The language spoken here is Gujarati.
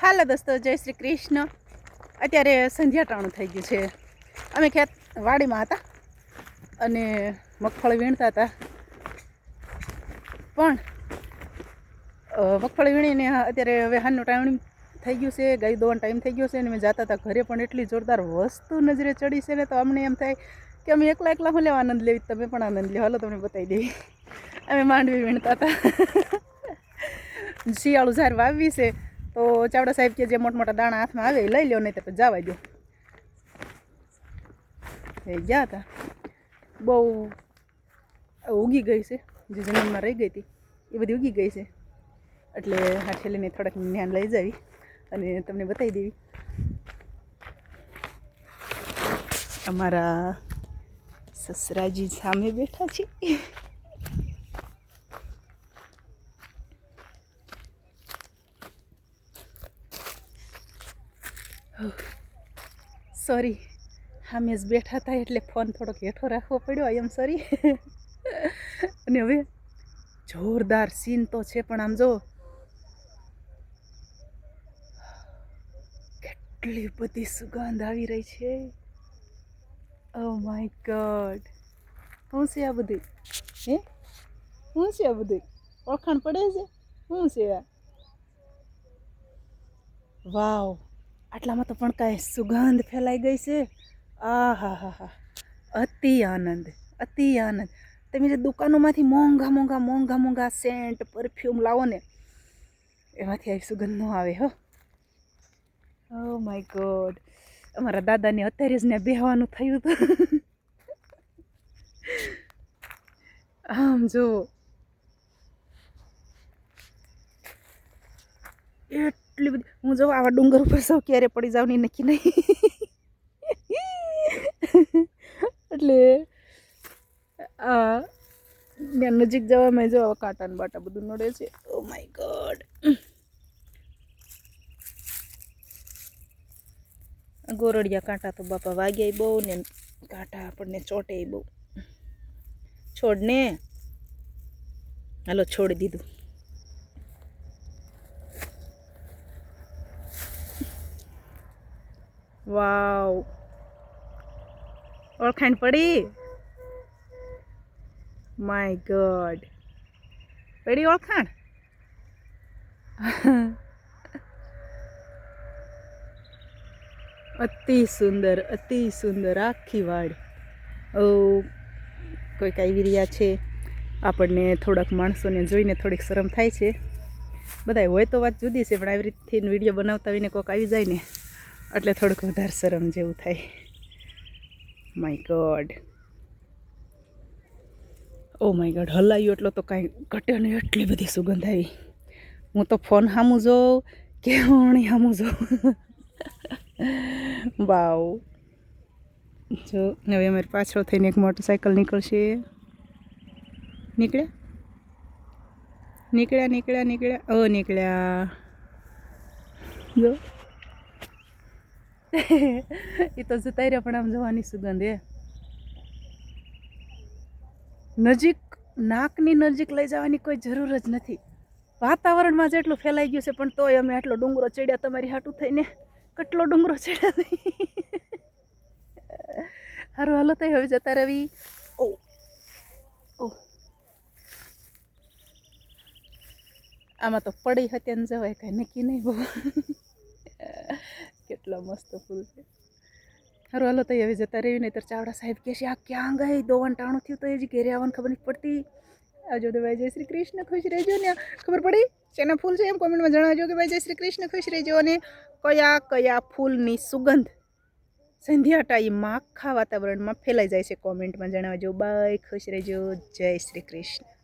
હાલો દોસ્તો, જય શ્રી કૃષ્ણ. અત્યારે સંધ્યા ટાણું થઈ ગયું છે. અમે ખેત વાડીમાં હતા અને મગફળી વીણતા હતા. પણ મગફળી વીણીને અત્યારે હવે હાલનો ટાઈમ થઈ ગયું છે, ગાય દોવાનો ટાઈમ થઈ ગયો છે અને અમે જતા હતા ઘરે પણ એટલી જોરદાર વસ્તુ નજરે ચડી છે ને તો અમને એમ થાય કે અમે એકલા એકલા હું લેવા આનંદ લેવી, તમે પણ આનંદ લેવા હાલો તમને બતાવી દેવી અમે માંડવી વીણતા હતા. શિયાળું ઝાર વાવવી છે. તો ચાવડા સાહેબ કે જે મોટા મોટા દાણા હાથમાં આવે એ લઈ લો નહીં તો જવા દો એ ગયા હતા બહુ ઉગી ગઈ છે, જે જમીનમાં રહી ગઈ હતી, એ બધી ઉગી ગઈ છે. એટલે આ છેલ્લીને થોડાક જ્ઞાન લઈ જાવી અને તમને બતાવી દેવી. અમારા સસરાજી સામે બેઠા છે સોરી હામે જ બેઠા હતા એટલે ફોન થોડોક હેઠો રાખવો પડ્યો આઈ એમ સોરી અને હવે જોરદાર સીન તો છે, પણ આમ જો કેટલી બધી સુગંધ આવી રહી છે. ઓ માય ગોડ શું છે આ બધી? હે? શું છે આ બધી? ઓળખાણ પડે છે? શું છે આ? વાવ આટલામાં તો પણ કાંઈ સુગંધ ફેલાઈ ગઈ છે. આ હા હા હા અતિ આનંદ અતિ આનંદ. તમે જે દુકાનોમાંથી મોંઘા મોંઘા મોંઘા મોંઘા સેન્ટ, પરફ્યુમ લાવો ને, એમાંથી આવી સુગંધ ન આવે, હો. ઓ માય ગોડ અમારા દાદાને અત્યારે જ ને બેહવાનું થયું હતું. આમ જો. એટલી બધી હું જો આવા ડુંગર ઉપર સૌ ક્યારે પડી જાવ નહીં નક્કી નહીં. એટલે, આ, ત્યાં નજીક જવામાં જો આવા કાંટા બાટા બધું નડે છે. ઓ માય ગોડ ગોરડિયા કાંટા તો બાપા વાગ્યા બહુ ને કાંટા આપણને ચોટે બહુ. છોડ ને? હાલો, છોડી દીધું. વાવ. ઓળખાણ પડી? માય ગોડ પડી ઓળખાણ? અતિ સુંદર અતિ સુંદર, આખી વાડ. ઓ, કોઈક આવી રહ્યા છે. આપણને થોડાક માણસોને જોઈને થોડીક શરમ થાય છે. બધાય હોય તો વાત જુદી છે, પણ આવી રીતથી વીડિયો બનાવતા આવીને કોઈક આવી જાય ને. એટલે થોડુંક વધારે શરમ જેવું થાય. My god oh my god હલાયું એટલો તો કાંઈ ઘટે નહીં, એટલી બધી સુગંધ આવી. હું તો ફોન સામું જોઉં કે વણી સામું જોઉં. વાવ જો, હવે અમારી પાછળ થઈને એક મોટરસાયકલ નીકળશે. નીકળ્યા? નીકળ્યા નીકળ્યા નીકળ્યા. ઓ, નીકળ્યા. જો. એ તો જતા રહ્યા પણ આમ જવાની સુગંધ એ નજીક, નાકની નજીક લઈ જવાની કોઈ જરૂર જ નથી. વાતાવરણમાં જેટલું ફેલાઈ ગયું છે, પણ તોય અમે આટલો ડુંગરો ચડ્યા તમારી હાટું થઈને. કેટલો ડુંગરો ચડ્યા સારું હાલો થઈ હવે જતા રવિ. ઓ ઓ આમાં તો પડી હતી ને જવાય કાંઈ નક્કી નહીં બહુ. મસ્ત ફૂલ છે. સારું હાલો તો હવે જતા રહી નહીં તો ચાવડા સાહેબ કહે છે, આ ક્યાં ગઈ? દોવાન ટાણું થયું તો એ જ ઘેરે આવવાની ખબર નથી પડતી. આવજો તો ભાઈ જય શ્રી કૃષ્ણ, ખુશ રહેજો ને. ખબર પડી? શેના ફૂલ છે એમ? કોમેન્ટમાં જણાવજો કે ભાઈ જય શ્રી કૃષ્ણ, ખુશ રહેજો અને કયા કયા ફૂલની સુગંધ સંધ્યા ટાઈમમાં આખા વાતાવરણમાં ફેલાઈ જાય છે કોમેન્ટમાં જણાવજો. બાય, ખુશ રહેજો. જય શ્રી કૃષ્ણ.